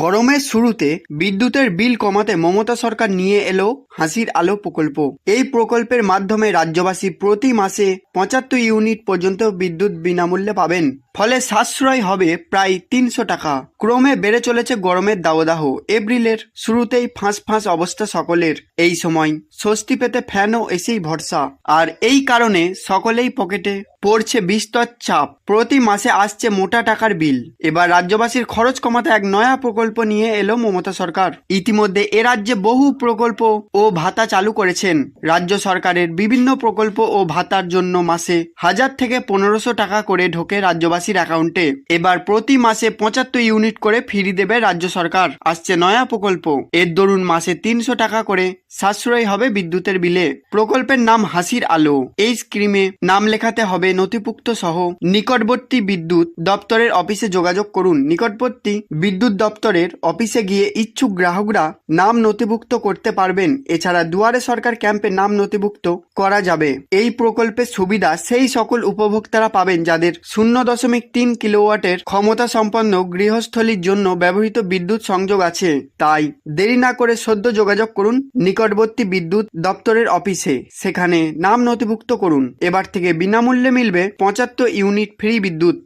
গরমের শুরুতে বিদ্যুতের বিল কমাতে মমতা সরকার নিয়ে এলো হাসির আলো প্রকল্প। এই প্রকল্পের মাধ্যমে রাজ্যবাসী প্রতি মাসে পঁচাত্তর ইউনিট পর্যন্ত বিদ্যুৎ বিনামূল্যে পাবেন। ফলে সাশ্রয় হবে প্রায় তিনশো টাকা। ক্রমে বেড়ে চলেছে গরমের দাবদাহ। এপ্রিলের শুরুতেই ফাঁস ফাঁস অবস্থা সকলের। এই সময় স্বস্তি পেতে ফ্যানও এসেই ভরসা। আর এই কারণে সকলেই পকেটে পড়ছে বিস্তর চাপ। প্রতি মাসে আসছে মোটা টাকার বিল। এবার রাজ্যবাসীর খরচ কমাতে এক নয়া প্রকল্প নিয়ে এলো মমতা সরকার। ইতিমধ্যে এ রাজ্যে বহু প্রকল্প ও ভাতা চালু করেছেন। রাজ্য সরকারের বিভিন্ন প্রকল্প ও ভাতার জন্য মাসে হাজার থেকে পনেরোশো টাকা করে ঢোকে রাজ্যবাসীর অ্যাকাউন্টে। এবার প্রতি মাসে পঁচাত্তর ইউনিট করে ফিরি দেবে রাজ্য সরকার। আসছে নয়া প্রকল্প। এর দরুন মাসে তিনশো টাকা করে সাশ্রয় হবে বিদ্যুতের বিলে। প্রকল্পের নাম হাসির আলো। এই স্কিমে নাম লেখাতে হবে নথিভুক্ত সহ নিকটবর্তী বিদ্যুৎ দপ্তরের অফিসে যোগাযোগ করুন। নিকটবর্তী বিদ্যুৎ দপ্তরের অফিসে গিয়ে ইচ্ছুক গ্রাহকরা নাম নথিভুক্ত করতে পারবেন। এছাড়া দুয়ারে সরকার ক্যাম্পে নাম নথিভুক্ত করা যাবে। এই প্রকল্পের সুবিধা সেই সকল উপভোক্তারা পাবেন যাদের শূন্য দশমিক তিন কিলোওয়াটের ক্ষমতা সম্পন্ন গৃহস্থলীর জন্য ব্যবহৃত বিদ্যুৎ সংযোগ আছে। তাই দেরি না করে সদ্য যোগাযোগ করুন নিকটবর্তী বিদ্যুৎ দপ্তরের অফিসে। সেখানে নাম নথিভুক্ত করুন। এবার থেকে বিনামূল্যে মিলবে পঁচাত্তর ইউনিট ফ্রি বিদ্যুৎ।